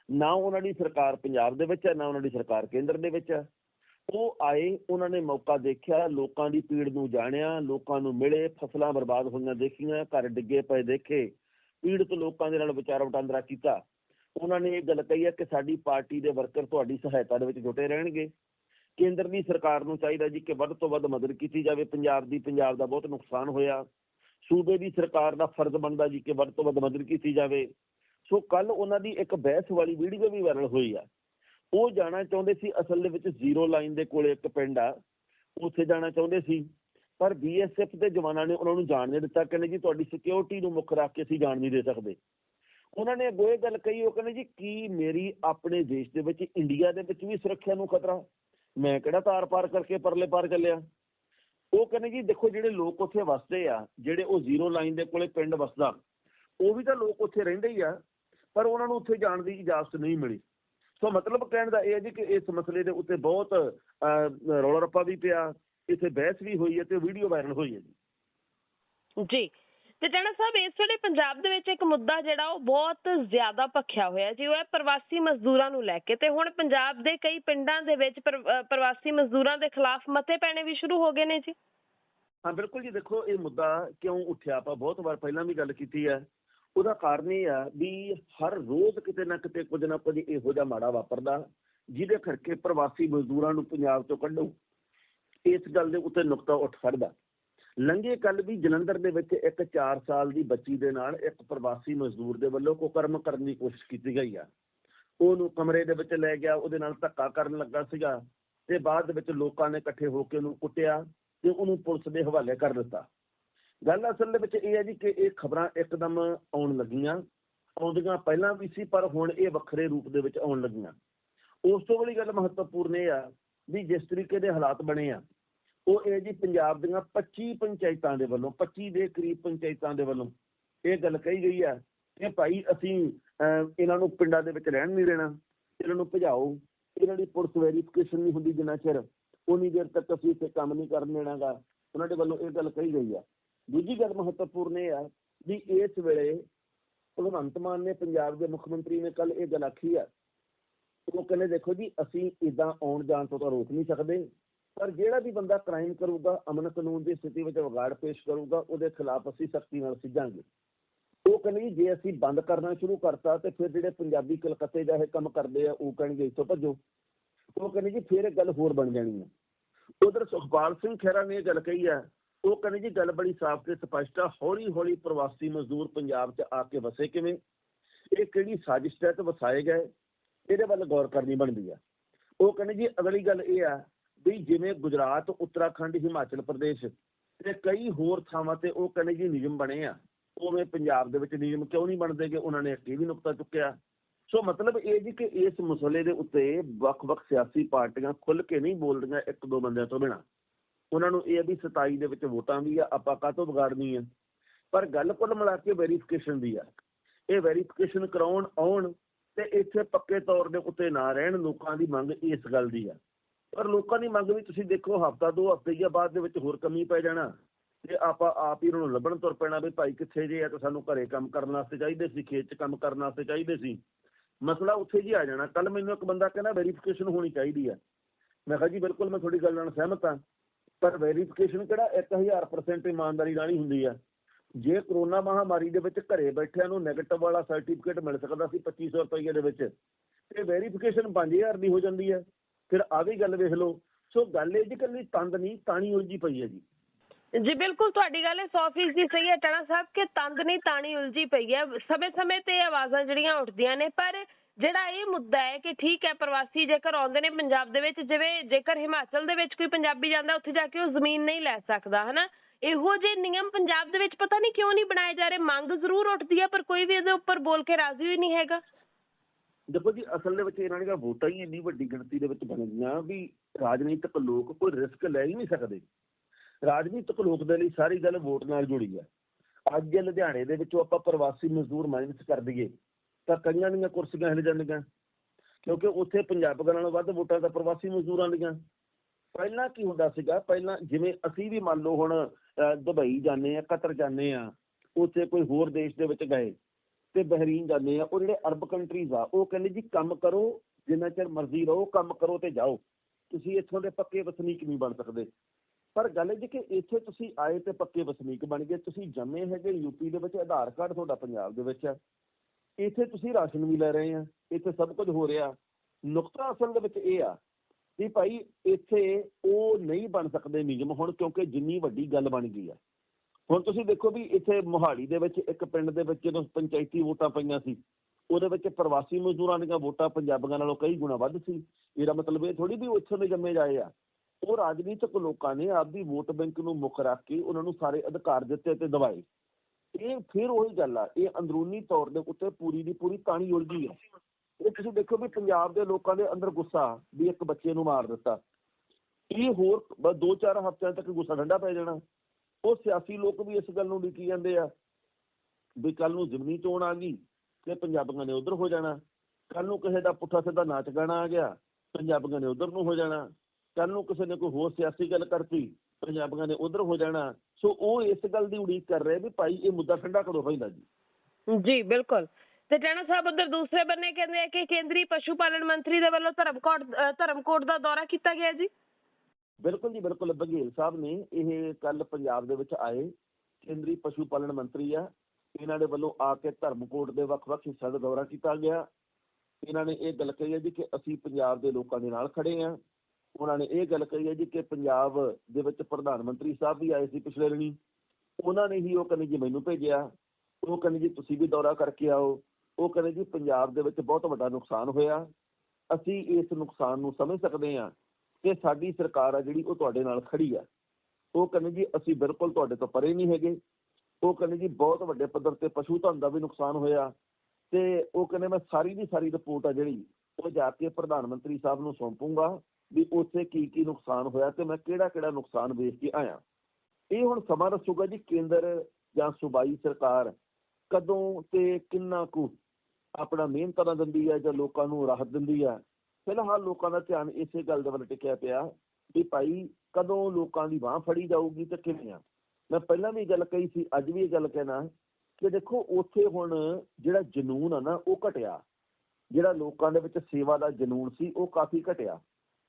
ਨਾ ਉਹਨਾਂ ਦੀ ਸਰਕਾਰ ਪੰਜਾਬ ਦੇ ਵਿੱਚ ਹੈ ਨਾ ਉਹਨਾਂ ਦੀ ਸਰਕਾਰ ਕੇਂਦਰ ਦੇ ਵਿੱਚ ਹੈ ਉਹ ਆਏ, ਉਹਨਾਂ ਨੇ ਮੌਕਾ ਦੇਖਿਆ, ਲੋਕਾਂ ਦੀ ਪੀੜ ਨੂੰ ਜਾਣਿਆ, ਲੋਕਾਂ ਨੂੰ ਮਿਲੇ, ਫਸਲਾਂ ਬਰਬਾਦ ਹੋਈਆਂ ਦੇਖੀਆਂ, ਘਰ ਡਿੱਗੇ ਪਏ ਦੇਖੇ। ਪੀੜਤ ਲੋਕਾਂ ਦੇ ਨਾਲ ਵਿਚਾਰ ਵਟਾਂਦਰਾ ਕੀਤਾ। ਉਹਨਾਂ ਨੇ ਇਹ ਗੱਲ ਕਹੀ ਹੈ ਕਿ ਸਾਡੀ ਪਾਰਟੀ ਦੇ ਵਰਕਰ ਤੁਹਾਡੀ ਸਹਾਇਤਾ ਦੇ ਵਿੱਚ ਜੁਟੇ ਰਹਿਣਗੇ। ਕੇਂਦਰ ਦੀ ਸਰਕਾਰ ਨੂੰ ਚਾਹੀਦਾ ਜੀ ਕਿ ਵੱਧ ਤੋਂ ਵੱਧ ਮਦਦ ਕੀਤੀ ਜਾਵੇ। ਪੰਜਾਬ ਦੀ, ਪੰਜਾਬ ਦਾ ਬਹੁਤ ਨੁਕਸਾਨ ਹੋਇਆ। ਸੂਬੇ ਦੀ ਸਰਕਾਰ ਦਾ ਫਰਜ਼ ਬਣਦਾ ਜੀ ਕਿ ਵੱਧ ਤੋਂ ਵੱਧ ਮਦਦ ਕੀਤੀ ਜਾਵੇ। ਸੋ ਕੱਲ ਉਹਨਾਂ ਦੀ ਇੱਕ ਬਹਿਸ ਵਾਲੀ ਵੀਡੀਓ ਵੀ ਵਾਇਰਲ ਹੋਈ ਆ। ਉਹ ਜਾਣਾ ਚਾਹੁੰਦੇ ਸੀ, ਅਸਲ ਦੇ ਵਿੱਚ ਜ਼ੀਰੋ ਲਾਈਨ ਦੇ ਕੋਲੇ ਇੱਕ ਪਿੰਡ ਆ। ਉੱਥੇ ਜਾਣਾ ਚਾਹੁੰਦੇ ਸੀ। ਪਰ ਬੀਐਸਐਫ ਦੇ ਜਵਾਨਾਂ ਨੇ ਉਹਨਾਂ ਨੂੰ ਜਾਣ ਨਹੀਂ ਦਿੱਤਾ। ਕਹਿੰਦੇ ਜੀ ਤੁਹਾਡੀ ਸਿਕਿਉਰਿਟੀ ਨੂੰ ਮੁੱਖ ਰੱਖ ਕੇ ਅਸੀਂ ਜਾਣ ਨਹੀਂ ਦੇ ਸਕਦੇ। ਉਹਨਾਂ ਨੇ ਅੱਗੋਂ ਇਹ ਗੱਲ ਕਹੀ ਉਹ ਕਹਿੰਦੇ ਜੀ ਕੀ ਮੇਰੀ ਆਪਣੇ ਦੇਸ਼ ਦੇ ਵਿੱਚ ਇੰਡੀਆ ਦੇ ਵਿੱਚ ਵੀ ਸੁਰੱਖਿਆ ਨੂੰ ਖਤਰਾ? ਮੈਂ ਕਿਹੜਾ ਤਾਰ ਪਾਰ ਕਰਕੇ ਪਰਲੇ ਪਾਰ ਚੱਲਿਆ? ਉਹ ਕਹਿੰਦੇ ਜੀ ਦੇਖੋ ਜਿਹੜੇ ਲੋਕ ਉੱਥੇ ਵਸਦੇ ਆ ਜਿਹੜੇ ਉਹ ਜ਼ੀਰੋ ਲਾਈਨ ਦੇ ਕੋਲੇ ਪਿੰਡ ਵਸਦਾ ਉਹ ਵੀ ਤਾਂ ਲੋਕ ਉੱਥੇ ਰਹਿੰਦੇ ਹੀ ਆ ਪਰ ਉਹਨਾਂ ਨੂੰ ਉੱਥੇ ਜਾਣ ਦੀ ਇਜਾਜ਼ਤ ਨਹੀਂ ਮਿਲੀ। ਸੋ ਮਤਲਬ ਕਹਿਣ ਦਾ ਇਹ ਹੈ ਜੀ ਕਿ ਇਸ ਮਸਲੇ ਦੇ ਉੱਤੇ ਬਹੁਤ ਅਹ, ਰੌਲਾ ਰੱਪਾ ਵੀ ਪਿਆ ਇੱਥੇ ਬਹਿਸ ਵੀ ਹੋਈ ਹੈ ਤੇ ਵੀਡੀਓ ਵਾਇਰਲ ਹੋਈ ਹੈ ਜੀ। ਜੀ। ਤੇ ਟੈਣਾ ਸਾਹਿਬ ਇਸ ਵੇਲੇ ਪੰਜਾਬ ਦੇ ਵਿੱਚ ਇੱਕ ਮੁੱਦਾ ਜਿਹੜਾ ਉਹ ਬਹੁਤ ਜ਼ਿਆਦਾ ਭਖਿਆ ਹੋਇਆ ਜੀ ਉਹ ਹੈ ਪ੍ਰਵਾਸੀ ਮਜ਼ਦੂਰਾਂ ਨੂੰ ਲੈ ਕੇ। ਤੇ ਹੁਣ ਪੰਜਾਬ ਦੇ ਕਈ ਪਿੰਡਾਂ ਦੇ ਵਿੱਚ ਪ੍ਰਵਾਸੀ ਮਜ਼ਦੂਰਾਂ ਦੇ ਖਿਲਾਫ ਮਤੇ ਪੈਣੇ ਵੀ ਸ਼ੁਰੂ ਹੋ ਗਏ ਨੇ ਜੀ। ਹਾਂ ਬਿਲਕੁਲ ਜੀ ਦੇਖੋ ਇਹ ਮੁੱਦਾ ਕਿਉਂ ਉੱਠਿਆ? ਆਪਾਂ ਬਹੁਤ ਵਾਰ ਪਹਿਲਾਂ ਵੀ ਗੱਲ ਕੀਤੀ ਹੈ। ਉਹਦਾ ਕਾਰਨ ਇਹ ਆ ਵੀ ਹਰ ਰੋਜ਼ ਕਿਤੇ ਨਾ ਕਿਤੇ ਕੁਝ ਨਾ ਕੁਝ ਇਹੋ ਜਿਹਾ ਮਾੜਾ ਵਾਪਰਦਾ ਜਿਹਦੇ ਕਰਕੇ ਪ੍ਰਵਾਸੀ ਮਜ਼ਦੂਰਾਂ ਨੂੰ ਪੰਜਾਬ ਤੋਂ ਕੱਢੋ। ਇਸ ਗੱਲ ਦੇ ਉੱਤੇ ਨੁਕਤਾ ਉੱਠ ਸਕਦਾ। ਲੰਘੇ ਕੱਲ ਵੀ ਜਲੰਧਰ ਦੇ ਵਿੱਚ ਇੱਕ 4 ਸਾਲ ਦੀ ਬੱਚੀ ਦੇ ਨਾਲ ਇੱਕ ਪ੍ਰਵਾਸੀ ਮਜ਼ਦੂਰ ਦੇ ਵੱਲੋਂ ਕੁਕਰਮ ਕਰਨ ਦੀ ਕੋਸ਼ਿਸ਼ ਕੀਤੀ ਗਈ ਆ। ਉਹਨੂੰ ਕਮਰੇ ਦੇ ਵਿੱਚ ਲੈ ਗਿਆ, ਉਹਦੇ ਨਾਲ ਧੱਕਾ ਕਰਨ ਲੱਗਾ ਸੀਗਾ ਤੇ ਬਾਅਦ ਵਿੱਚ ਲੋਕਾਂ ਨੇ ਇਕੱਠੇ ਹੋ ਕੇ ਉਹਨੂੰ ਕੁੱਟਿਆ ਤੇ ਉਹਨੂੰ ਪੁਲਿਸ ਦੇ ਹਵਾਲੇ ਕਰ ਦਿੱਤਾ। ਗੱਲ ਅਸਲ ਦੇ ਵਿੱਚ ਇਹ ਹੈ ਜੀ ਕਿ ਇਹ ਖਬਰਾਂ ਇੱਕਦਮ ਆਉਣ ਲੱਗੀਆਂ। ਆਉਂਦੀਆਂ ਪਹਿਲਾਂ ਵੀ ਸੀ, ਪਰ ਹੁਣ ਇਹ ਵੱਖਰੇ ਰੂਪ ਦੇ ਵਿੱਚ ਆਉਣ ਲੱਗੀਆਂ। ਉਸ ਤੋਂ ਵਾਲੀ ਗੱਲ ਮਹੱਤਵਪੂਰਨ ਇਹ ਆ ਵੀ ਜਿਸ ਤਰੀਕੇ ਦੇ ਹਾਲਾਤ ਬਣੇ ਆ ਉਹ ਇਹ ਜੀ ਪੰਜਾਬ ਦੀਆਂ 25 ਪੰਚਾਇਤਾਂ ਦੇ ਵੱਲੋਂ 25 ਦੇ ਕਰੀਬ ਪੰਚਾਇਤਾਂ ਦੇ ਵੱਲੋਂ ਇਹ ਗੱਲ ਕਹੀ ਗਈ ਆ ਕਿ ਭਾਈ ਅਸੀਂ ਅਹ, ਇਹਨਾਂ ਨੂੰ ਪਿੰਡਾਂ ਦੇ ਵਿੱਚ ਰਹਿਣ ਨਹੀਂ ਦੇਣਾ ਇਹਨਾਂ ਨੂੰ ਭਜਾਓ ਇਹਨਾਂ ਦੀ ਪੁਲਿਸ ਵੈਰੀਫਿਕੇਸ਼ਨ ਨਹੀਂ ਹੁੰਦੀ ਜਿੰਨਾ ਚਿਰ ਉਨੀ ਦੇਰ ਤੱਕ ਅਸੀਂ ਇੱਥੇ ਕੰਮ ਨਹੀਂ ਕਰਨ ਦੇਣਾਗਾ। ਉਹਨਾਂ ਦੇ ਵੱਲੋਂ ਇਹ ਗੱਲ ਕਹੀ ਗਈ ਆ। ਦੂਜੀ ਗੱਲ ਮਹੱਤਵਪੂਰਨ ਇਹ ਆ ਵੀ ਇਸ ਵੇਲੇ ਭਗਵੰਤ ਮਾਨ ਨੇ ਪੰਜਾਬ ਦੇ ਮੁੱਖ ਮੰਤਰੀ ਨੇ ਕੱਲ ਇਹ ਗੱਲ ਆਖੀ ਆ। ਉਹ ਕਹਿੰਦੇ ਦੇਖੋ ਜੀ ਅਸੀਂ ਇਦਾਂ ਆਉਣ ਜਾਣ ਤੋਂ ਤਾਂ ਰੋਕ ਨਹੀਂ ਸਕਦੇ। ਪਰ ਜਿਹੜਾ ਵੀ ਬੰਦਾ ਕ੍ਰਾਈਮ ਕਰੂਗਾ, ਅਮਨ ਕਾਨੂੰਨ ਦੀ ਸਥਿਤੀ ਵਿੱਚ ਵਿਗਾੜ ਪੇਸ਼ ਕਰੂਗਾ, ਉਹਦੇ ਖਿਲਾਫ ਅਸੀਂ ਸਖਤੀ ਨਾਲ ਸਿੱਝਾਂਗੇ ਉਹ ਕਹਿੰਦੇ ਜੀ, ਜੇ ਅਸੀਂ ਬੰਦ ਕਰਨਾ ਸ਼ੁਰੂ ਕਰਤਾ, ਤੇ ਫਿਰ ਜਿਹੜੇ ਪੰਜਾਬੀ ਕਲਕੱਤੇ ਜਾ ਇਹ ਕੰਮ ਕਰਦੇ ਆ, ਉਹ ਕਹਿਣਗੇ ਇੱਥੋਂ ਭੱਜੋ। ਉਹ ਕਹਿੰਦੇ ਜੀ, ਫਿਰ ਇਹ ਗੱਲ ਹੋਰ ਬਣ ਜਾਣੀ ਹੈ ਉਧਰ ਸੁਖਪਾਲ ਸਿੰਘ ਖਹਿਰਾ ਨੇ ਇਹ ਗੱਲ ਕਹੀ ਹੈ ਉਹ ਕਹਿੰਦੇ ਜੀ, ਗੱਲ ਬੜੀ ਸਾਫ਼ ਤੇ ਸਪਸ਼ਟ ਆ। ਹੌਲੀ ਹੌਲੀ ਪ੍ਰਵਾਸੀ ਮਜ਼ਦੂਰ ਪੰਜਾਬ 'ਚ ਆ ਕੇ ਵਸੇ ਕਿਵੇਂ? ਇਹ ਕਿਹੜੀ ਸਾਜ਼ਿਸ਼ ਤਹਿਤ ਵਸਾਏ ਗਏ? ਇਹਦੇ ਵੱਲ ਗੌਰ ਕਰਨੀ ਬਣਦੀ ਆ। ਉਹ ਕਹਿੰਦੇ ਜੀ, ਅਗਲੀ ਗੱਲ ਇਹ ਆ ਵੀ ਜਿਵੇਂ ਗੁਜਰਾਤ, ਉੱਤਰਾਖੰਡ, ਹਿਮਾਚਲ ਪ੍ਰਦੇਸ਼ ਤੇ ਕਈ ਹੋਰ ਥਾਵਾਂ ਤੇ ਉਹ ਕਹਿੰਦੇ ਜੀ ਨਿਯਮ ਬਣੇ ਆ। ਉਵੇਂ ਪੰਜਾਬ ਦੇ ਵਿੱਚ ਨਿਯਮ ਕਿਉਂ ਨਹੀਂ ਬਣਦੇ ਕਿ ਉਹਨਾਂ ਨੇ ਇੱਕ ਵੀ ਨੁਕਤਾ ਚੁੱਕਿਆ? ਸੋ ਮਤਲਬ ਇਹ ਜੀ ਕਿ ਇਸ ਮਸਲੇ ਦੇ ਉੱਤੇ ਵੱਖ-ਵੱਖ ਸਿਆਸੀ ਪਾਰਟੀਆਂ ਖੁੱਲ ਕੇ ਨਹੀਂ ਬੋਲਦੀਆਂ ਇੱਕ ਦੋ ਬੰਦਿਆਂ ਤੋਂ ਬਿਨਾਂ। ਉਹਨਾਂ ਨੂੰ ਇਹ ਆ ਵੀ 27 ਦੇ ਵਿੱਚ ਵੋਟਾਂ ਵੀ ਆ, ਆਪਾਂ ਕਾਹਤੋਂ ਵਿਗਾੜਨੀ ਆ? ਪਰ ਗੱਲ ਕੁੱਲ ਮਿਲਾ ਕੇ ਵੈਰੀਫਿਕੇਸ਼ਨ ਦੀ ਆ। ਇਹ ਵੈਰੀਫਿਕੇਸ਼ਨ ਕਰਾਉਣ, ਆਉਣ ਤੇ ਇੱਥੇ ਪੱਕੇ ਤੌਰ ਦੇ ਉੱਤੇ ਨਾ ਰਹਿਣ ਲੋਕਾਂ ਦੀ ਮੰਗ ਇਸ ਗੱਲ ਦੀ ਆ। ਪਰ ਲੋਕਾਂ ਦੀ ਮੰਗ ਵੀ ਤੁਸੀਂ ਦੇਖੋ, ਹਫਤਾ ਦੋ ਹਫ਼ਤੇ ਜਾਂ ਬਾਅਦ ਦੇ ਵਿੱਚ ਹੋਰ ਕਮੀ ਪੈ ਜਾਣਾ ਤੇ ਆਪਾਂ ਆਪ ਹੀ ਉਹਨਾਂ ਨੂੰ ਲੱਭਣ ਤੁਰ ਪੈਣਾ ਵੀ ਭਾਈ ਕਿੱਥੇ ਜੇ ਆ ਤਾਂ ਸਾਨੂੰ ਘਰੇ ਕੰਮ ਕਰਨ ਵਾਸਤੇ ਚਾਹੀਦੇ ਸੀ, ਖੇਤ 'ਚ ਕੰਮ ਕਰਨ ਵਾਸਤੇ ਚਾਹੀਦੇ ਸੀ। ਮਸਲਾ ਉੱਥੇ ਜੀ ਆ ਜਾਣਾ। ਕੱਲ ਮੈਨੂੰ ਇੱਕ ਬੰਦਾ ਕਹਿੰਦਾ ਵੈਰੀਫਿਕੇਸ਼ਨ ਹੋਣੀ ਚਾਹੀਦੀ ਆ। ਮੈਂ ਕਿਹਾ ਜੀ, ਬਿਲਕੁਲ ਮੈਂ ਤੁਹਾਡੀ ਗੱਲ ਨਾਲ ਸਹਿਮਤ ਹਾਂ। ਪਰ ਵੈਰੀਫਿਕੇਸ਼ਨ ਕਿਹੜਾ? 1000% ਇਮਾਨਦਾਰੀ ਨਾਲ ਹੀ ਹੁੰਦੀ ਆ। ਜੇ ਕਰੋਨਾ ਮਹਾਮਾਰੀ ਦੇ ਵਿੱਚ ਘਰੇ ਬੈਠਿਆਂ ਨੂੰ ਨੈਗੇਟਿਵ ਵਾਲਾ ਸਰਟੀਫਿਕੇਟ ਮਿਲ ਸਕਦਾ ਸੀ 2500 ਰੁਪਏ ਦੇ ਵਿੱਚ, ਤੇ ਵੈਰੀਫਿਕੇਸ਼ਨ 5000 ਦੀ ਹੋ ਜਾਂਦੀ ਹੈ ਫਿਰ ਆ ਵੀ ਗੱਲ ਵੇਖ ਲਓ। ਸੋ ਗੱਲ ਇਹ ਜੀ ਕੱਲੀ ਤੰਦ ਨਹੀਂ, ਤਾਣੀ ਉਲਝੀ ਪਈ ਹੈ ਜੀ। ਜੀ, ਬਿਲਕੁਲ ਤੁਹਾਡੀ ਗੱਲ 100% ਸਹੀ ਹੈ ਟਣਾ ਸਾਹਿਬ ਕਿ ਤੰਦ ਨਹੀਂ, ਤਾਣੀ ਉਲਝੀ ਪਈ ਹੈ। ਸਮੇਂ-ਸਮੇਂ ਤੇ ਆਵਾਜ਼ਾਂ ਜਿਹੜੀਆਂ ਉੱਠਦੀਆਂ ਨੇ, ਪਰ ਜਿਹੜਾ ਇਹ ਮੁੱਦਾ ਹੈ ਕਿ ਠੀਕ ਹੈ ਪ੍ਰਵਾਸੀ ਜੇਕਰ ਆਉਂਦੇ ਨੇ ਪੰਜਾਬ ਦੇ ਵਿੱਚ, ਜਿਵੇਂ ਜੇਕਰ ਹਿਮਾਚਲ ਦੇ ਵਿੱਚ ਕੋਈ ਪੰਜਾਬੀ ਜਾਂਦਾ, ਉੱਥੇ ਜਾ ਕੇ ਉਹ ਜ਼ਮੀਨ ਨਹੀਂ ਲੈ ਸਕਦਾ, ਹਨਾ? ਇਹੋ ਜਿਹੇ ਨਿਯਮ ਪੰਜਾਬ ਦੇ ਵਿੱਚ ਪਤਾ ਨਹੀਂ ਕਿਉਂ ਨਹੀਂ ਬਣਾਏ ਜਾ ਰਹੇ? ਮੰਗ ਜ਼ਰੂਰ ਉੱਠਦੀ ਹੈ, ਪਰ ਕੋਈ ਵੀ ਇਹਦੇ ਉੱਪਰ ਬੋਲ ਕੇ ਰਾਜ਼ੀ ਹੀ ਨਹੀਂ ਹੈਗਾ। ਦੇਖੋ ਜੀ, ਅਸਲ ਦੇ ਵਿੱਚ ਇਹਨਾਂ ਦੀਆਂ ਵੋਟਾਂ ਹੀ ਇੰਨੀ ਵੱਡੀ ਗਿਣਤੀ ਦੇ ਵਿੱਚ ਬਣ ਗਈਆਂ ਵੀ ਰਾਜਨੀਤਿਕ ਲੋਕ ਕੋਈ ਰਿਸਕ ਲੈ ਹੀ ਨਹੀਂ ਸਕਦੇ। ਰਾਜਨੀਤਿਕ ਲੋਕ ਦੇ ਲਈ ਸਾਰੀ ਗੱਲ ਵੋਟ ਨਾਲ ਜੁੜੀ ਹੈ ਅੱਜ ਲੁਧਿਆਣੇ ਦੇ ਵਿੱਚੋਂ ਆਪਾਂ ਪ੍ਰਵਾਸੀ ਮਜ਼ਦੂਰ ਮਾਈਨਸ ਕਰ ਦਈਏ, ਤਾਂ ਕਈਆਂ ਦੀਆਂ ਕੁਰਸੀਆਂ ਹਿਲ ਜਾਂਦੀਆਂ। ਕਿਉਂਕਿ ਉੱਥੇ ਪੰਜਾਬੀਆਂ ਨਾਲੋਂ ਵੱਧ ਵੋਟਾਂ ਤਾਂ ਪ੍ਰਵਾਸੀ ਮਜ਼ਦੂਰਾਂ ਦੀਆਂ। ਪਹਿਲਾਂ ਕੀ ਹੁੰਦਾ ਸੀਗਾ? ਪਹਿਲਾਂ ਜਿਵੇਂ ਅਸੀਂ ਵੀ ਮੰਨ ਲਓ ਹੁਣ ਦੁਬਈ ਜਾਂਦੇ ਆ, ਕਤਰ ਜਾਂਦੇ ਆ, ਉੱਥੇ ਕੋਈ ਹੋਰ ਦੇਸ਼ ਦੇ ਵਿੱਚ ਗਏ ਤੇ ਬਹਿਰੀਨ ਜਾਂਦੇ ਆ, ਉਹ ਜਿਹੜੇ ਅਰਬ ਕੰਟਰੀਜ਼ ਆ, ਉਹ ਕਹਿੰਦੇ ਜੀ ਕੰਮ ਕਰੋ, ਜਿੰਨਾ ਚਿਰ ਮਰਜ਼ੀ ਰਹੋ, ਕੰਮ ਕਰੋ ਤੇ ਜਾਓ। ਤੁਸੀਂ ਇੱਥੋਂ ਦੇ ਪੱਕੇ ਵਸਨੀਕ ਨਹੀਂ ਬਣ ਸਕਦੇ। ਪਰ ਗੱਲ ਇਹ ਜੀ ਕਿ ਇੱਥੇ ਤੁਸੀਂ ਆਏ ਤੇ ਪੱਕੇ ਵਸਨੀਕ ਬਣ ਗਏ, ਤੁਸੀਂ ਜੰਮੇ ਹੈਗੇ ਯੂਪੀ ਦੇ ਵਿੱਚ, ਆਧਾਰ ਕਾਰਡ ਤੁਹਾਡਾ ਪੰਜਾਬ ਦੇ ਵਿੱਚ ਆ। ਇੱਥੇ ਤੁਸੀਂ ਰਾਸ਼ਨ ਵੀ ਲੈ ਰਹੇ ਆ, ਇੱਥੇ ਸਭ ਕੁਝ ਹੋ ਰਿਹਾ। ਨੁਕਤਾ ਅਸਲ ਦੇ ਵਿੱਚ ਇਹ ਆ ਵੀ ਭਾਈ ਇੱਥੇ ਉਹ ਨਹੀਂ ਬਣ ਸਕਦੇ ਨਿਯਮ ਹੁਣ, ਕਿਉਂਕਿ ਜਿੰਨੀ ਵੱਡੀ ਗੱਲ ਬਣ ਗਈ ਆ। ਹੁਣ ਤੁਸੀਂ ਦੇਖੋ ਵੀ ਇੱਥੇ ਮੋਹਾਲੀ ਦੇ ਵਿੱਚ, ਇੱਕ ਪਿੰਡ ਦੇ ਵਿੱਚ ਜਦੋਂ ਪੰਚਾਇਤੀ ਵੋਟਾਂ ਪਈਆਂ ਸੀ, ਉਹਦੇ ਵਿੱਚ ਪ੍ਰਵਾਸੀ ਮਜ਼ਦੂਰਾਂ ਦੀਆਂ ਵੋਟਾਂ ਪੰਜਾਬੀਆਂ ਨਾਲੋਂ ਕਈ ਗੁਣਾ ਵੱਧ ਸੀ। ਇਹਦਾ ਮਤਲਬ ਇਹ ਥੋੜੀ ਵੀ ਉਹ ਇੱਥੋਂ ਦੇ ਜੰਮੇ ਜਾਏ ਆ। ਉਹ ਰਾਜਨੀਤਿਕ ਲੋਕਾਂ ਨੇ ਆਪਦੀ ਵੋਟ ਬੈਂਕ ਨੂੰ ਮੁੱਖ ਰੱਖ ਕੇ ਉਹਨਾਂ ਨੂੰ ਸਾਰੇ ਅਧਿਕਾਰ ਦਿੱਤੇ ਤੇ ਦਵਾਏ। ਇਹ ਫਿਰ ਉਹੀ ਗੱਲ ਆ, ਇਹ ਅੰਦਰੂਨੀ ਤੌਰ ਦੇ ਉੱਤੇ ਪੂਰੀ ਦੀ ਪੂਰੀ ਕਹਾਣੀ ਉਲਝੀ ਹੈ ਇਹ ਤੁਸੀਂ ਦੇਖੋ ਵੀ ਪੰਜਾਬ ਦੇ ਲੋਕਾਂ ਦੇ ਅੰਦਰ ਗੁੱਸਾ ਵੀ ਇੱਕ ਬੱਚੇ ਨੂੰ ਮਾਰ ਦਿੱਤਾ। ਇਹ ਹੋਰ ਬਸ ਦੋ ਚਾਰ ਹਫ਼ਤਿਆਂ ਤੱਕ ਗੁੱਸਾ ਠੰਡਾ ਪੈ ਜਾਣਾ। ਉਹ ਸਿਆਸੀ ਲੋਕ ਵੀ ਇਸ ਗੱਲ ਨੂੰ ਲਿਖੀ ਜਾਂਦੇ ਆ ਵੀ ਕੱਲ ਨੂੰ ਜ਼ਿਮਨੀ ਚੋਣ ਆ ਗਈ ਤੇ ਪੰਜਾਬੀਆਂ ਨੇ ਉਧਰ ਹੋ ਜਾਣਾ। ਕੱਲ ਨੂੰ ਕਿਸੇ ਦਾ ਪੁੱਠਾ ਸਿੱਧਾ ਨਾਚ ਗਾਣਾ ਆ ਗਿਆ, ਪੰਜਾਬੀਆਂ ਨੇ ਉਧਰ ਨੂੰ ਹੋ ਜਾਣਾ। ਕੱਲ ਨੂੰ ਕਿਸੇ ਨੇ ਕੋਈ ਹੋਰ ਸਿਆਸੀ ਗੱਲ ਕਰਤੀ, ਪੰਜਾਬੀਆਂ ਨੇ ਉਧਰ ਹੋ ਜਾਣਾ। ਸੋ ਉਹ ਇਸ ਗੱਲ ਦੀ ਉਡੀਕ ਕਰ ਰਹੇ ਵੀ ਭਾਈ ਇਹ ਮੁੱਦਾ ਠੰਡਾ ਕਦੋਂ ਹੋਈਦਾ ਜੀ? ਜੀ, ਬਿਲਕੁਲ। ਤੇ ਟੈਣਾ ਸਾਹਿਬ ਉਧਰ ਦੂਸਰੇ ਬੰਨੇ ਕਹਿੰਦੇ ਆ ਕਿ ਕੇਂਦਰੀ ਪਸ਼ੂ ਪਾਲਣ ਮੰਤਰੀ ਦੇ ਵੱਲੋਂ ਧਰਮਕੋਟ ਧਰਮਕੋਟ ਦਾ ਦੌਰਾ ਕੀਤਾ ਗਿਆ ਜੀ। ਬਿਲਕੁਲ ਜੀ, ਬਿਲਕੁਲ ਬਘੇਲ ਸਾਹਿਬ ਨੇ ਇਹ ਕੱਲ ਪੰਜਾਬ ਦੇ ਵਿੱਚ ਆਏ ਕੇਂਦਰੀ ਪਸ਼ੂ ਪਾਲਣ ਮੰਤਰੀ ਆ। ਇਹਨਾਂ ਦੇ ਵੱਲੋਂ ਆ ਕੇ ਧਰਮਕੋਟ ਦੇ ਵੱਖ-ਵੱਖ ਹਿੱਸਿਆਂ ਦਾ ਦੌਰਾ ਕੀਤਾ ਗਿਆ। ਇਹਨਾਂ ਨੇ ਇਹ ਗੱਲ ਕਹੀ ਹੈ ਜੀ ਕਿ ਅਸੀਂ ਪੰਜਾਬ ਦੇ ਲੋਕਾਂ ਦੇ ਨਾਲ ਖੜੇ ਆ ਉਹਨਾਂ ਨੇ ਇਹ ਗੱਲ ਕਹੀ ਹੈ ਜੀ ਕਿ ਪੰਜਾਬ ਦੇ ਵਿੱਚ ਪ੍ਰਧਾਨ ਮੰਤਰੀ ਸਾਹਿਬ ਵੀ ਆਏ ਸੀ ਪਿਛਲੇ ਦਿਨੀ। ਉਹਨਾਂ ਨੇ ਹੀ ਉਹ ਕਹਿੰਦੇ ਜੀ ਮੈਨੂੰ ਭੇਜਿਆ। ਉਹ ਕਹਿੰਦੇ ਜੀ ਤੁਸੀਂ ਵੀ ਦੌਰਾ ਕਰਕੇ ਆਓ। ਉਹ ਕਹਿੰਦੇ ਜੀ ਪੰਜਾਬ ਦੇ ਵਿੱਚ ਬਹੁਤ ਵੱਡਾ ਨੁਕਸਾਨ ਹੋਇਆ। ਅਸੀਂ ਇਸ ਨੁਕਸਾਨ ਨੂੰ ਸਮਝ ਸਕਦੇ ਹਾਂ। ਕਿ ਸਾਡੀ ਸਰਕਾਰ ਆ ਜਿਹੜੀ ਉਹ ਤੁਹਾਡੇ ਨਾਲ ਖੜੀ ਆ। ਉਹ ਕਹਿੰਦੇ ਜੀ, ਅਸੀਂ ਬਿਲਕੁਲ ਤੁਹਾਡੇ ਤੋਂ ਪਰੇ ਨਹੀਂ ਹੈਗੇ। ਉਹ ਕਹਿੰਦੇ ਜੀ, ਬਹੁਤ ਵੱਡੇ ਪੱਧਰ ਤੇ ਪਸ਼ੂ ਧਨ ਦਾ ਵੀ ਨੁਕਸਾਨ ਹੋਇਆ। ਤੇ ਉਹ ਕਹਿੰਦੇ ਮੈਂ ਸਾਰੀ ਦੀ ਸਾਰੀ ਰਿਪੋਰਟ ਆ ਜਿਹੜੀ, ਉਹ ਜਾ ਕੇ ਪ੍ਰਧਾਨ ਮੰਤਰੀ ਸਾਹਿਬ ਨੂੰ ਸੌਂਪੂੰਗਾ ਵੀ ਉੱਥੇ ਕੀ ਕੀ ਨੁਕਸਾਨ ਹੋਇਆ ਤੇ ਮੈਂ ਕਿਹੜਾ ਕਿਹੜਾ ਨੁਕਸਾਨ ਵੇਖ ਕੇ ਆਇਆ। ਇਹ ਹੁਣ ਸਮਾਂ ਦੱਸੂਗਾ ਜੀ, ਕੇਂਦਰ ਜਾਂ ਸੂਬਾਈ ਸਰਕਾਰ ਕਦੋਂ ਤੇ ਕਿੰਨਾ ਕੁ ਆਪਣਾ ਮਿਹਨਤਾਂ ਦਿੰਦੀ ਹੈ ਜਾਂ ਲੋਕਾਂ ਨੂੰ ਰਾਹਤ ਦਿੰਦੀ ਹੈ ਫਿਲਹਾਲ ਲੋਕਾਂ ਦਾ ਧਿਆਨ ਇਸੇ ਗੱਲ ਦੇ ਵੱਲ ਟਿਕਿਆ ਪਿਆ ਵੀ ਭਾਈ ਕਦੋਂ ਲੋਕਾਂ ਦੀ ਬਾਹ ਫੜੀ ਜਾਊਗੀ ਤੇ ਕਿਵੇਂ ਆ? ਮੈਂ ਪਹਿਲਾਂ ਵੀ ਗੱਲ ਕਹੀ ਸੀ, ਅੱਜ ਵੀ ਇਹ ਗੱਲ ਕਹਿਣਾ ਕਿ ਦੇਖੋ ਉੱਥੇ ਹੁਣ ਜਿਹੜਾ ਜਨੂਨ ਆ ਨਾ, ਉਹ ਘਟਿਆ। ਜਿਹੜਾ ਲੋਕਾਂ ਦੇ ਵਿੱਚ ਸੇਵਾ ਦਾ ਜਨੂਨ ਸੀ, ਉਹ ਕਾਫੀ ਘਟਿਆ।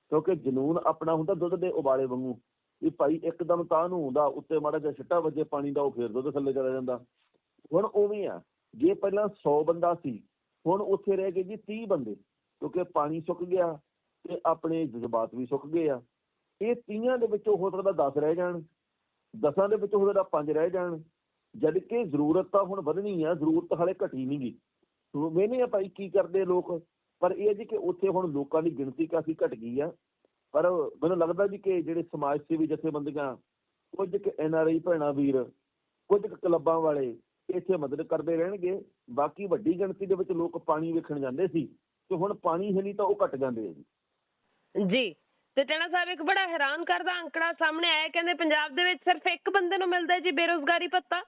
ਕਿਉਂਕਿ ਜਨੂਨ ਆਪਣਾ ਹੁੰਦਾ ਦੁੱਧ ਦੇ ਉਬਾਲੇ ਵਾਂਗੂ। ਵੀ ਭਾਈ ਇੱਕਦਮ ਤਾਂ ਨੂੰ ਹੁੰਦਾ, ਉੱਤੇ ਮਾੜਾ ਜਿਹਾ ਛਿੱਟਾ ਵੱਜੇ, ਪਾਣੀ ਦਾ ਉਹ ਫੇਰ ਦੁੱਧ ਥੱਲੇ ਚਲਾ ਜਾਂਦਾ। ਹੁਣ ਉਵੇਂ ਆ, ਜੇ ਪਹਿਲਾਂ 100 ਬੰਦਾ ਸੀ, ਹੁਣ ਉੱਥੇ ਰਹਿ ਗਏ ਜੀ 30 ਬੰਦੇ। ਕਿਉਂਕਿ ਪਾਣੀ ਸੁੱਕ ਗਿਆ ਤੇ ਆਪਣੇ ਜਜ਼ਬਾਤ ਵੀ ਸੁੱਕ ਗਏ ਆ। ਇਹ ਤੀਆਂ ਦੇ ਵਿੱਚੋਂ ਹੋ ਸਕਦਾ 10 ਰਹਿ ਜਾਣ, ਦਸਾਂ ਦੇ ਵਿੱਚੋਂ ਹੋ ਸਕਦਾ 5 ਰਹਿ ਜਾਣ, ਜਦ ਕਿ ਜ਼ਰੂਰਤ ਤਾਂ ਹੁਣ ਵਧਣੀ ਆ, ਜ਼ਰੂਰਤ ਹਾਲੇ ਘਟੀ ਨਹੀਂ ਗੀ। ਵੇਨੇ ਆ ਭਾਈ ਕੀ ਕਰਦੇ ਲੋਕ, ਪਰ ਇਹ ਜੀ ਕਿ ਉੱਥੇ ਹੁਣ ਲੋਕਾਂ ਦੀ ਗਿਣਤੀ ਕਾਫੀ ਘਟ ਗਈ ਆ। ਪਰ ਮੈਨੂੰ ਲੱਗਦਾ ਜੀ ਕਿ ਜਿਹੜੇ ਸਮਾਜ ਸੇਵੀ ਜਥੇਬੰਦੀਆਂ, ਕੁਝ ਕੁ ਐਨ ਆਰ ਆਈ ਭੈਣਾਂ ਵੀਰ, ਕੁਝ ਕੁ ਕਲੱਬਾਂ ਵਾਲੇ ਇੱਥੇ ਮਦਦ ਕਰਦੇ ਰਹਿਣਗੇ। ਬਾਕੀ ਵੱਡੀ ਗਿਣਤੀ ਦੇ ਵਿੱਚ ਲੋਕ ਪਾਣੀ ਵੇਖਣ ਜਾਂਦੇ ਸੀ। ਤੇ ਹੁਣ ਪਾਣੀ ਹੈ ਨਹੀਂ ਤਾਂ ਉਹ ਘਟ ਜਾਂਦੇ ਆ ਜੀ। ਜੀ ਤੇ ਟੈਣਾ ਸਾਹਿਬ ਇੱਕ ਬੜਾ ਹੈਰਾਨ ਕਰਦਾ ਅੰਕੜਾ ਸਾਹਮਣੇ ਆਇਆ ਕਹਿੰਦੇ ਪੰਜਾਬ ਦੇ ਵਿੱਚ ਸਿਰਫ ਇੱਕ ਬੰਦੇ ਨੂੰ ਮਿਲਦਾ ਜੀ ਬੇਰੋਜ਼ਗਾਰੀ ਭੱਤਾ।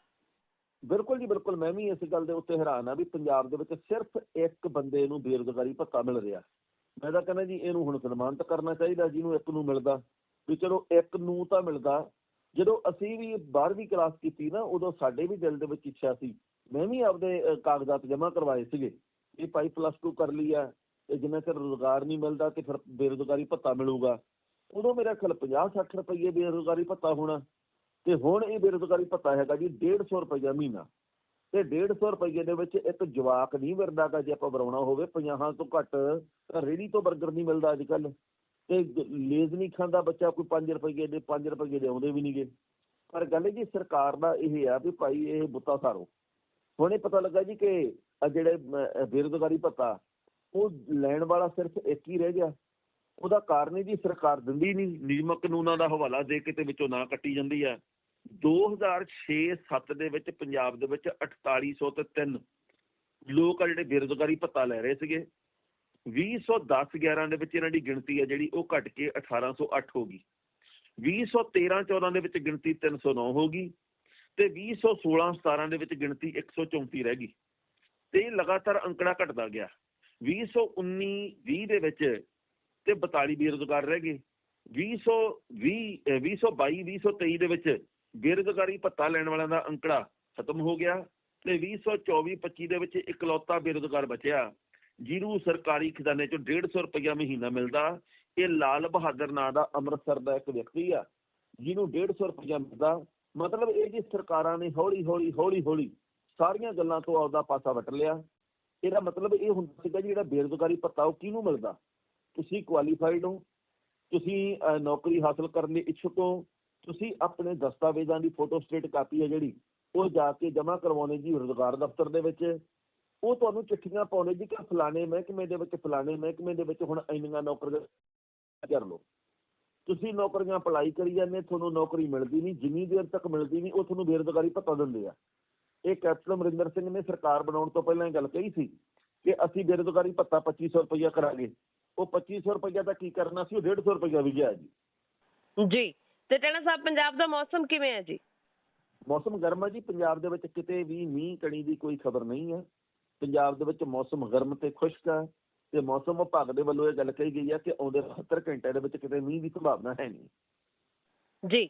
ਬਿਲਕੁਲ ਜੀ ਬਿਲਕੁਲ ਮੈਂ ਵੀ ਇਸ ਗੱਲ ਦੇ ਉੱਤੇ ਹੈਰਾਨ ਆ ਵੀ ਪੰਜਾਬ ਦੇ ਵਿੱਚ ਸਿਰਫ ਇੱਕ ਬੰਦੇ ਨੂੰ ਬੇਰੁਜ਼ਗਾਰੀ ਭੱਤਾ ਮਿਲ ਰਿਹਾ। ਮੈਂ ਤਾਂ ਕਹਿੰਦਾ ਜੀ ਇਹਨੂੰ ਹੁਣ ਸਨਮਾਨਿਤ ਕਰਨਾ ਚਾਹੀਦਾ ਜਿਹਨੂੰ ਇੱਕ ਨੂੰ ਮਿਲਦਾ। ਵੀ ਚਲੋ ਇੱਕ ਨੂੰ ਤਾਂ ਮਿਲਦਾ। ਜਦੋਂ ਅਸੀਂ ਵੀ 12ਵੀਂ ਕਲਾਸ ਕੀਤੀ ਨਾ ਉਦੋਂ ਸਾਡੇ ਵੀ ਦਿਲ ਦੇ ਵਿੱਚ ਇੱਛਾ ਸੀ। ਮੈਂ ਵੀ ਆਪਦੇ ਕਾਗਜ਼ਾਤ ਜਮ੍ਹਾਂ ਕਰਵਾਏ ਸੀਗੇ। ਇਹ ਭਾਈ ਪਲੱਸ 2 ਕਰ ਲਈ ਆ ਤੇ ਜਿੰਨਾ ਚਿਰ ਰੋਜ਼ਗਾਰ ਨਹੀਂ ਮਿਲਦਾ ਤੇ ਫਿਰ ਬੇਰੁਜ਼ਗਾਰੀ ਭੱਤਾ ਮਿਲੂਗਾ। ਉਦੋਂ ਮੇਰਾ ਖਿਆਲ 50 60 ਰੁਪਏ ਬੇਰੁਜ਼ਗਾਰੀ ਭੱਤਾ ਹੋਣਾ। ਤੇ ਹੁਣ ਇਹ ਬੇਰੁਜ਼ਗਾਰੀ ਭੱਤਾ ਹੈਗਾ ਜੀ 150 ਰੁਪਏ ਮਹੀਨਾ। ਤੇ 150 ਰੁਪਏ ਦੇ ਵਿੱਚ ਇੱਕ ਜਵਾਕ ਨਹੀਂ ਮਿਲਦਾਗਾ ਜੇ ਆਪਾਂ ਬਰਾਉਣਾ ਹੋਵੇ 50 ਤੋਂ ਘੱਟ ਤਾਂ ਰੇਹੜੀ ਤੋਂ 버ਗਰ ਨਹੀਂ ਮਿਲਦਾ ਅੱਜ ਕੱਲ ਤੇ ਲੇਜ਼ ਨਹੀਂ ਖਾਂਦਾ ਬੱਚਾ, ਕੋਈ 5 ਰੁਪਏ ਦੇ 5 ਰੁਪਏ ਦੇ ਆਉਂਦੇ ਵੀ ਨਹੀਂਗੇ ਪਰ ਗੱਲ ਜੀ ਸਰਕਾਰ ਦਾ ਇਹ ਆ ਵੀ ਭਾਈ ਇਹ ਬੁੱਤਾ ਸਾਰੋ। ਹੁਣ ਇਹ ਪਤਾ ਲੱਗਾ ਜੀ ਕਿ ਜਿਹੜੇ ਅਮ, ਬੇਰੁਜ਼ਗਾਰੀ ਭੱਤਾ ਉਹ ਲੈਣ ਵਾਲਾ ਸਿਰਫ ਇੱਕ ਹੀ ਰਹਿ ਗਿਆ। ਉਹਦਾ ਕਾਰਨ ਹੀ ਜੀ ਸਰਕਾਰ ਦਿੰਦੀ ਨਹੀਂ ਨਿਯਮ ਕਾਨੂੰਨਾਂ ਦਾ ਹਵਾਲਾ ਦੇ ਕੇ ਤੇ ਵਿੱਚੋਂ ਨਾ ਕੱਟੀ ਜਾਂਦੀ ਆ। 2006-7 ਦੇ ਵਿੱਚ ਪੰਜਾਬ ਦੇ ਵਿੱਚ 4800 ਤੇ 3 ਲੋਕ ਆ ਜਿਹੜੇ ਬੇਰੁਜ਼ਗਾਰੀ ਭੱਤਾ ਲੈ ਰਹੇ ਸੀਗੇ। 2010-11 ਦੇ ਵਿੱਚ ਇਹਨਾਂ ਦੀ ਗਿਣਤੀ ਹੈ ਜਿਹੜੀ ਉਹ ਘਟ ਕੇ 1808 ਹੋ ਗਈ। 2013-14 ਦੇ ਵਿੱਚ ਗਿਣਤੀ 309 ਹੋ ਗਈ ਤੇ 2016-17 ਦੇ ਵਿੱਚ ਗਿਣਤੀ 134 ਰਹਿ ਗਈ। ਤੇ ਲਗਾਤਾਰ ਅੰਕੜਾ ਘਟਦਾ ਗਿਆ। 2019-20 ਦੇ ਵਿੱਚ ਤੇ 42 ਬੇਰੁਜ਼ਗਾਰ ਰਹਿ ਗਏ। 2020 2022-2023 ਦੇ ਵਿੱਚ ਬੇਰੁਜ਼ਗਾਰੀ ਭੱਤਾ ਲੈਣ ਵਾਲਿਆਂ ਦਾ ਅੰਕੜਾ ਖਤਮ ਹੋ ਗਿਆ ਤੇ 2024-25 ਦੇ ਵਿੱਚ ਇਕਲੌਤਾ ਬੇਰੁਜ਼ਗਾਰ ਬਚਿਆ। ਜਿਹਨੂੰ ਸਰਕਾਰੀ ਖਜ਼ਾਨੇ ਚੋਂ 150 ਰੁਪਇਆ ਮਹੀਨਾ ਮਿਲਦਾ, ਇਹ ਲਾਲ ਬਹਾਦਰ ਨਾਂ ਦਾ ਅੰਮ੍ਰਿਤਸਰ ਦਾ ਇੱਕ ਵਿਅਕਤੀ ਆ। ਜਿਹਨੂੰ 150 ਰੁਪਇਆ ਮਿਲਦਾ, ਮਤਲਬ ਇਹ ਜੀ ਸਰਕਾਰਾਂ ਨੇ ਹੌਲੀ ਹੌਲੀ ਹੌਲੀ ਹੌਲੀ ਸਾਰੀਆਂ ਗੱਲਾਂ ਤੋਂ ਆਪਦਾ ਪਾਸਾ ਵਟ ਲਿਆ। ਇਹਦਾ ਮਤਲਬ ਇਹ ਹੁੰਦਾ ਸੀਗਾ ਜੀ ਜਿਹੜਾ ਬੇਰੁਜ਼ਗਾਰੀ ਭੱਤਾ ਉਹ ਕਿਹਨੂੰ ਮਿਲਦਾ? ਤੁਸੀਂ ਕੁਆਲੀਫਾਈਡ ਹੋ, ਤੁਸੀਂ ਨੌਕਰੀ ਹਾਸਲ ਕਰਨ ਦੇ ਇੱਛੁਕ ਹੋ, ਤੁਸੀਂ ਆਪਣੇ ਦਸਤਾਵੇਜ਼ਾਂ ਦੀ ਫੋਟੋ ਸਟੇਟ ਕਾਪੀ ਹੈ ਜਿਹੜੀ, ਉਹ ਜਾ ਕੇ ਜਮ੍ਹਾਂ ਕਰਵਾਉਣੇ ਜੀ ਰੁਜ਼ਗਾਰ ਦਫ਼ਤਰ ਦੇ ਵਿੱਚ। ਉਹ ਤੁਹਾਨੂੰ ਚਿੱਠੀਆਂ ਪਾਉਣੇ ਜੀ ਕਿ ਫਲਾਣੇ ਮਹਿਕਮੇ ਦੇ ਵਿੱਚ, ਫਲਾਣੇ ਮਹਿਕਮੇ ਦੇ ਵਿੱਚ ਹੁਣ ਇੰਨੀਆਂ ਨੌਕਰੀਆਂ ਕਰ ਲਓ। ਤੁਸੀਂ ਨੌਕਰੀਆਂ ਅਪਲਾਈ ਕਰੀ ਜਾਂਦੇ, ਤੁਹਾਨੂੰ ਨੌਕਰੀ ਮਿਲਦੀ ਨਹੀਂ, ਜਿੰਨੀ ਦੇਰ ਤੱਕ ਮਿਲਦੀ ਨਹੀਂ, ਉਹ ਤੁਹਾਨੂੰ ਬੇਰੁਜ਼ਗਾਰੀ ਭੱਤਾ ਦਿੰਦੇ ਆ। ਇਹ ਕੈਪਟਨ ਅਮਰਿੰਦਰ ਸਿੰਘ ਨੇ ਸਰਕਾਰ ਬਣਾਉਣ ਤੋਂ ਪਹਿਲਾਂ ਇਹ ਗੱਲ ਕਹੀ ਸੀ ਕਿ ਅਸੀਂ ਬੇਰੁਜ਼ਗਾਰੀ ਭੱਤਾ 2500 ਰੁਪਇਆ ਕਰਾਂਗੇ। ਉਹ 2500 ਰੁਪਇਆ ਦਾ ਕੀ ਕਰਨਾ ਸੀ? ਉਹ 150 ਰੁਪਇਆ ਵੀ ਗਿਆ ਜੀ। ਜੀ। ਤੇ ਟੈਣਾ ਸਾਹਿਬ ਪੰਜਾਬ ਦਾ ਮੌਸਮ ਕਿਵੇਂ ਹੈ ਜੀ? ਮੌਸਮ ਗਰਮ ਹੈ ਜੀ। ਪੰਜਾਬ ਦੇ ਵਿੱਚ ਕਿਤੇ ਵੀ ਮੀਂਹ ਕਣੀ ਦੀ ਕੋਈ ਖਬਰ ਨਹੀਂ ਹੈ। ਪੰਜਾਬ ਦੇ ਵਿੱਚ ਮੌਸਮ ਗਰਮ ਤੇ ਖੁਸ਼ਕ ਹੈ। ਤੇ ਮੌਸਮ ਵਿਭਾਗ ਦੇ ਵੱਲੋਂ ਇਹ ਗੱਲ ਕਹੀ ਗਈ ਹੈ ਕਿ ਆਉਂਦੇ 72 ਘੰਟਿਆਂ ਦੇ ਵਿੱਚ ਕਿਤੇ ਮੀਂਹ ਦੀ ਸੰਭਾਵਨਾ ਹੈ ਨਹੀਂ। ਜੀ।